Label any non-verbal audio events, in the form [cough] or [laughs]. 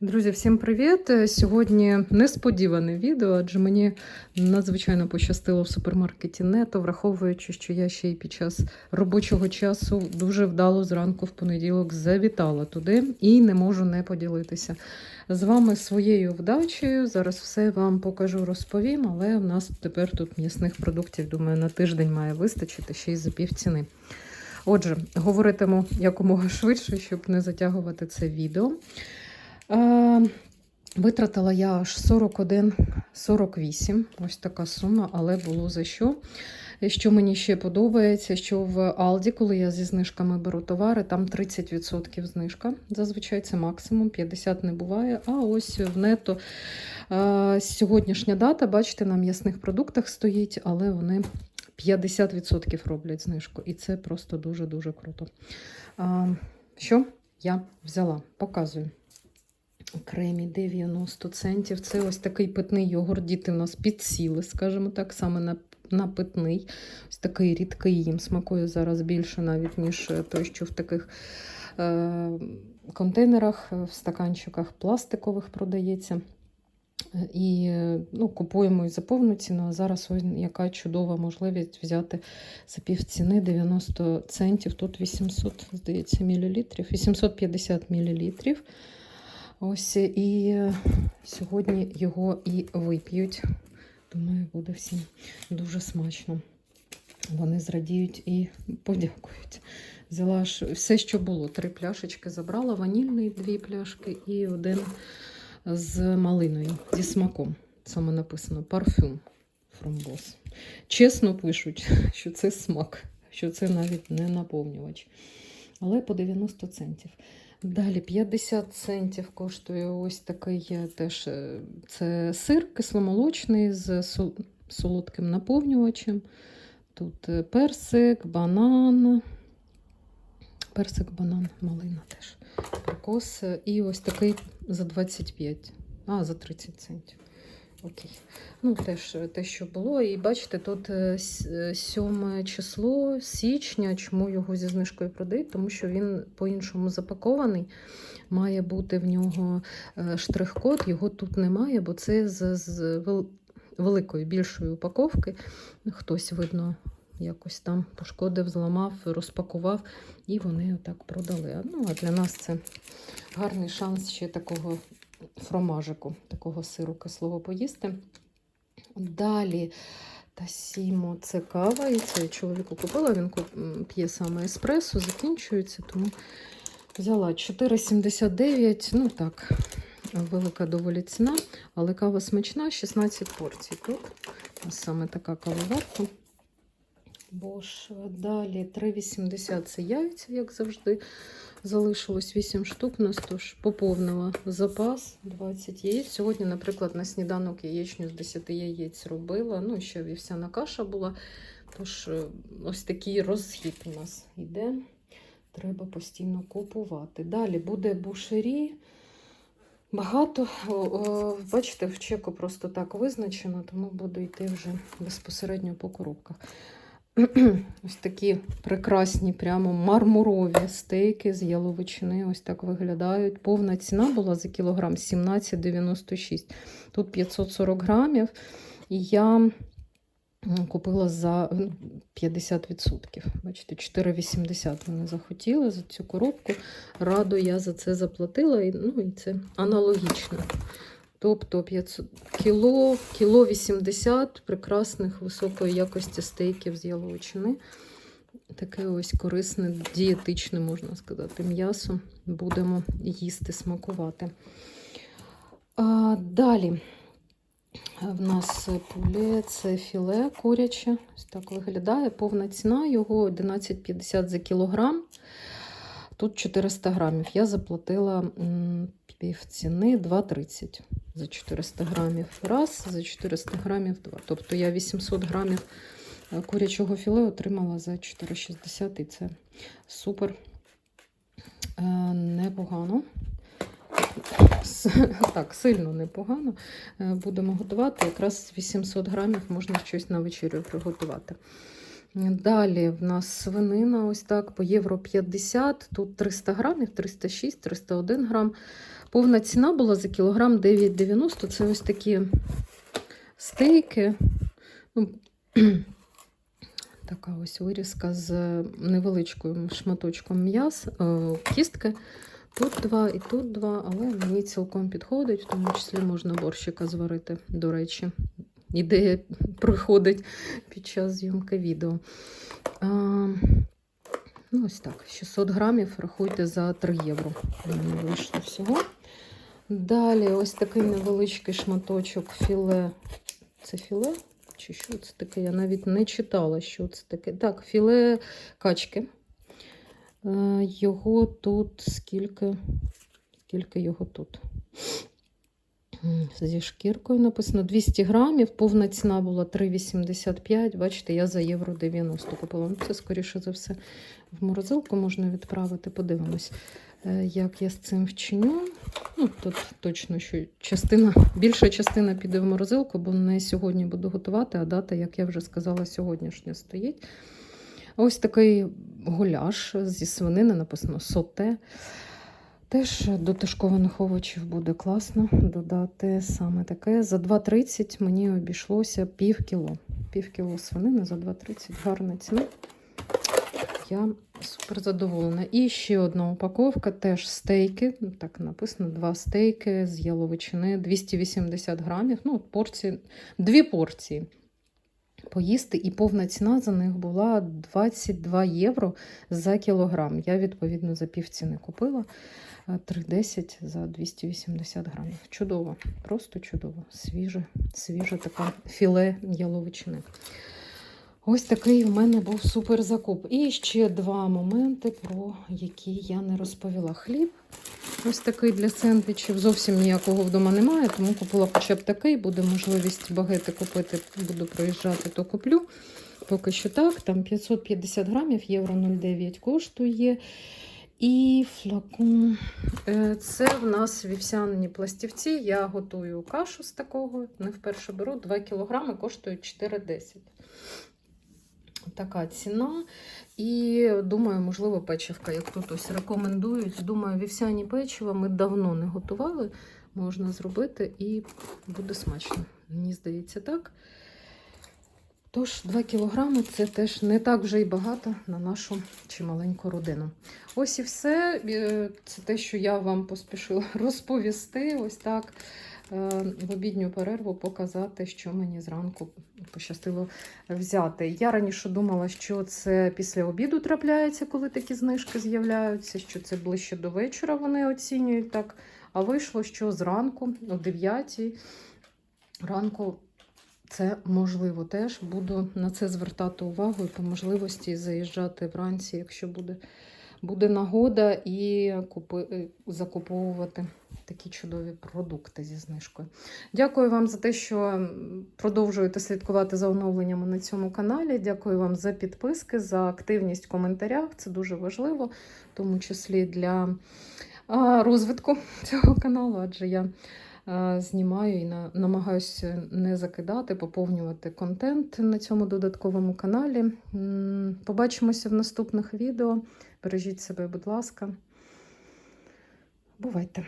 Друзі, всім привіт! Сьогодні несподіване відео, адже мені надзвичайно пощастило в супермаркеті Нето, враховуючи, що я ще й під час робочого часу дуже вдало зранку в понеділок завітала туди і не можу не поділитися з вами своєю вдачею. Зараз все вам покажу, розповім, але в нас тепер тут м'ясних продуктів, думаю, на тиждень має вистачити ще й за півціни. Отже, говоритиму якомога швидше, щоб не затягувати це відео. Е, Витратила я аж 41,48. Ось така сума, але було за що. Що мені ще подобається, що в Алді, коли я зі знижками беру товари, там 30% знижка. Зазвичай це максимум, 50 не буває. А ось в нето е, сьогоднішня дата, бачите, на м'ясних продуктах стоїть, але вони 50% роблять знижку. І це просто дуже-дуже круто. А, Що я взяла? Показую. Кремі 90 центів. Це ось такий питний йогурт. Діти в нас підсіли, скажімо так, саме на, на питний. Ось такий рідкий їм смакує зараз більше, навіть, ніж той, що в таких е, контейнерах, в стаканчиках пластикових продається. І ну, купуємо і за повну ціну. А зараз ось яка чудова можливість взяти за півціни 90 центів. Тут 800, здається, мілілітрів, 850 мілілітрів. Ось і сьогодні його і вип'ють. Думаю, буде всім дуже смачно. Вони зрадіють і подякують. Взяла ж все, що було. Три пляшечки забрала, ванільний дві пляшки і один з малиною, зі смаком. Саме написано парфюм Фромбос. Чесно пишуть, що це смак, що це навіть не наповнювач. Але по 90 центів. Далі 50 центів коштує ось такий е, теж е, це сир кисломолочний з солодким наповнювачем. Тут е, персик, банан, персик, банан, малина теж. Прикос. І ось такий за 25, а, за 30 центів. Окей. Ну, теж те, що було. І бачите, тут 7 число січня, чому його зі знижкою продають, тому що він по-іншому запакований. Має бути в нього штрих-код, його тут немає, бо це з, з великої, більшої упаковки. Хтось, видно, якось там пошкодив, зламав, розпакував, і вони отак продали. Ну, а для нас це гарний шанс ще такого фромажику, такого сиру кислого поїсти. Далі Тасімо це кава, і це я чоловіку купила, він п'є саме еспресо, закінчується, тому взяла 4,79, ну так, велика доволі ціна, але кава смачна, 16 порцій. Тут саме така кавоварка. Бо ж далі 3,80 це яйця, як завжди. Залишилось 8 штук, нас тож поповнила запас 20 яєць. Сьогодні, наприклад, на сніданок яєчню з 10 яєць робила. Ну, ще вівсяна каша була. Тож, ось такий розхід у нас йде. Треба постійно купувати. Далі буде бушері. Багато, бачите, в чеку просто так визначено, тому буду йти вже безпосередньо по коробках. Ось такі прекрасні, прямо мармурові стейки з яловичини. Ось так виглядають. Повна ціна була за кілограм 17,96. Тут 540 грамів. І я купила за 50%. Бачите, 4,80 вони захотіли за цю коробку. Радо я за це заплатила. І, ну, і це аналогічно. Тобто 500 кіло, кіло 80 прекрасних високої якості стейків з яловичини. Таке ось корисне, дієтичне, можна сказати, м'ясо. Будемо їсти, смакувати. А, Далі в нас пуле це філе куряче. Ось так виглядає. Повна ціна його 11,50 за кілограм. Тут 400 грамів. Я заплатила півціни 2,30 за 400 грамів раз, за 400 грамів два. Тобто я 800 грамів курячого філе отримала за 4,60 і це супер е, непогано. Так, сильно непогано. Е, будемо готувати. Якраз 800 грамів можна щось на вечерю приготувати. Далі в нас свинина ось так по євро 50, тут 300 грамів, 306, 301 грам. Повна ціна була за кілограм 9,90. Це ось такі стейки. Ну, [clears throat] така ось вирізка з невеличким шматочком м'яс, е, кістки. Тут два і тут два, але мені цілком підходить, в тому числі можна борщика зварити, до речі. Ідея приходить під час зйомки відео. А, ну, ось так, 600 грамів, рахуйте за 3 євро. Вийшло всього. Далі ось такий невеличкий шматочок філе. Це філе? Чи що це таке? Я навіть не читала, що це таке. Так, філе качки. Е, Його тут скільки? Скільки його тут? Зі шкіркою написано 200 грамів. Повна ціна була 3,85. Бачите, я за євро 90 купила. Ну, Це, скоріше за все, в морозилку можна відправити. Подивимось, е, як я з цим вчиню. Ну, тут точно, що частина, більша частина піде в морозилку, бо не сьогодні буду готувати, а дата, як я вже сказала, сьогоднішня стоїть. Ось такий гуляш зі свинини, написано соте. Теж до тушкованих овочів буде класно додати саме таке. За 2,30 мені обійшлося пів кіло. Пів кіло свинини за 2,30. Гарна ціна. Я супер задоволена. І ще одна упаковка, теж стейки. Ну, Так написано: два стейки з яловичини, 280 грамів. Ну, порції, дві порції. Поїсти, і повна ціна за них була 22 євро за кілограм. Я, відповідно, за півціни купила е, 3,10 за 280 грамів. Чудово, просто чудово. Свіже, свіже така філе яловичини. Ось такий в мене був супер закуп. І ще два моменти, про які я не розповіла. Хліб. Ось такий для сендвічів. Зовсім ніякого вдома немає, тому купила хоча б такий. Буде можливість багети купити, буду проїжджати, то куплю. Поки що так. Там 550 грамів, євро 0,9 коштує. І флакон. Е, Це в нас вівсяні пластівці. Я готую кашу з такого. Не вперше беру 2 кілограми, коштують 4,10. Така ціна. І думаю, можливо, печивка, як тут ось рекомендують. Думаю, вівсяні печива ми давно не готували. Можна зробити і буде смачно. Мені здається, так. Тож, 2 кілограми це теж не так вже й багато на нашу чималеньку родину. Ось і все. Е, Це те, що я вам поспішила [laughs] розповісти. Ось так в обідню перерву показати, що мені зранку пощастило взяти. Я раніше думала, що це після обіду трапляється, коли такі знижки з'являються, що це ближче до вечора вони оцінюють так. А вийшло, що зранку, о 9 ранку, це можливо теж. Буду на це звертати увагу і по можливості заїжджати вранці, якщо буде, буде нагода, і купи, е, закуповувати такі чудові продукти зі знижкою. Дякую вам за те, що продовжуєте слідкувати за оновленнями на цьому каналі. Дякую вам за підписки, за активність в коментарях. Це дуже важливо, в тому числі для розвитку [laughs] цього каналу, адже я знімаю і намагаюся не закидати, поповнювати контент на цьому додатковому каналі. Побачимося в наступних відео. Бережіть себе, будь ласка. Бувайте!